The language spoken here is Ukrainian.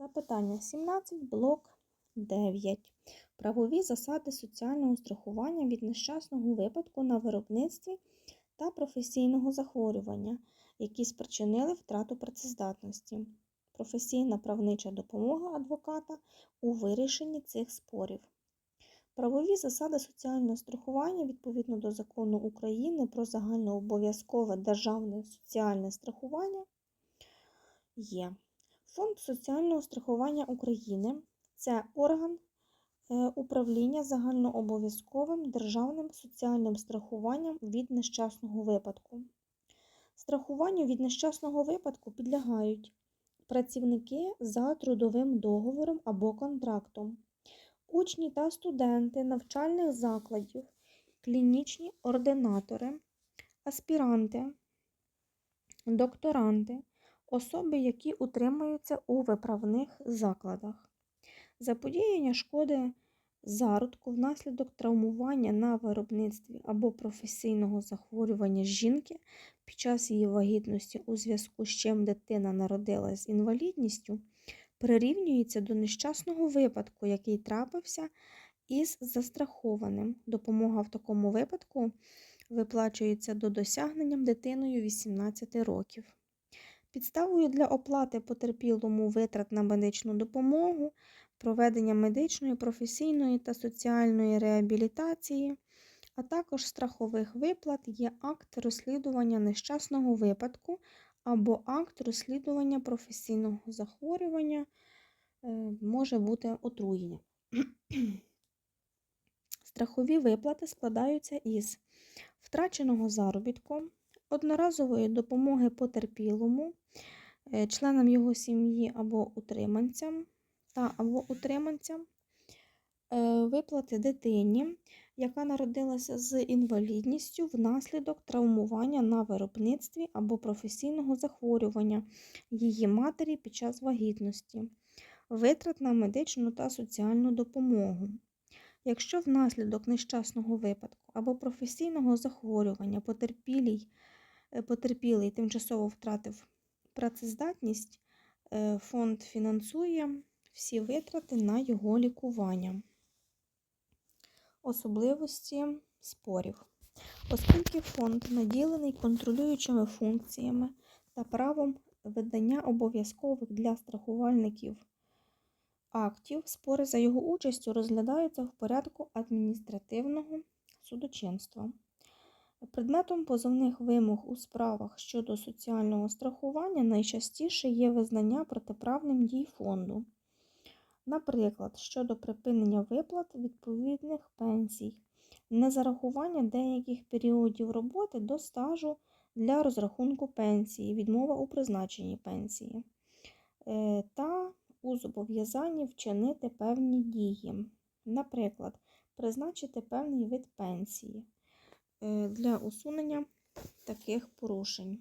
Запитання 17, блок 9. Правові засади соціального страхування від нещасного випадку на виробництві та професійного захворювання, які спричинили втрату працездатності. Професійна правнича допомога адвоката у вирішенні цих спорів. Правові засади соціального страхування відповідно до закону України про загальнообов'язкове державне соціальне страхування є. Фонд соціального страхування України це орган е, управління загальнообов'язковим державним соціальним страхуванням від нещасного випадку. Страхуванню від нещасного випадку підлягають працівники за трудовим договором або контрактом, учні та студенти навчальних закладів, клінічні ординатори, аспіранти, докторанти, особи, які утримуються у виправних закладах. Заподіяння шкоди зародку внаслідок травмування на виробництві або професійного захворювання жінки під час її вагітності, у зв'язку з чим дитина народилась з інвалідністю, прирівнюється до нещасного випадку, який трапився із застрахованим. Допомога в такому випадку виплачується до досягнення дитиною 18 років. Підставою для оплати потерпілому витрат на медичну допомогу, проведення медичної, професійної та соціальної реабілітації, а також страхових виплат є акт розслідування нещасного випадку або акт розслідування професійного захворювання, е, може бути отруєння. Страхові виплати складаються із втраченого заробітку, одноразової допомоги потерпілому, е, членам його сім'ї або утриманцям та або утриманцям, е, виплати дитині, яка народилася з інвалідністю внаслідок травмування на виробництві або професійного захворювання її матері під час вагітності, витрат на медичну та соціальну допомогу. Якщо внаслідок нещасного випадку або професійного захворювання потерпілий, е, потерпілий тимчасово втратив працездатність, е, фонд фінансує всі витрати на його лікування. Особливості спорів. Оскільки фонд наділений контролюючими функціями та правом видання обов'язкових для страхувальників актів, спори за його участю розглядаються в порядку адміністративного судочинства. Предметом позовних вимог у справах щодо соціального страхування найчастіше є визнання протиправним дій фонду. Наприклад, щодо припинення виплат відповідних пенсій, незарахування деяких періодів роботи до стажу для розрахунку пенсії, відмова у призначенні пенсії е, та у зобов'язанні вчинити певні дії. Наприклад, призначити певний вид пенсії для усунення таких порушень.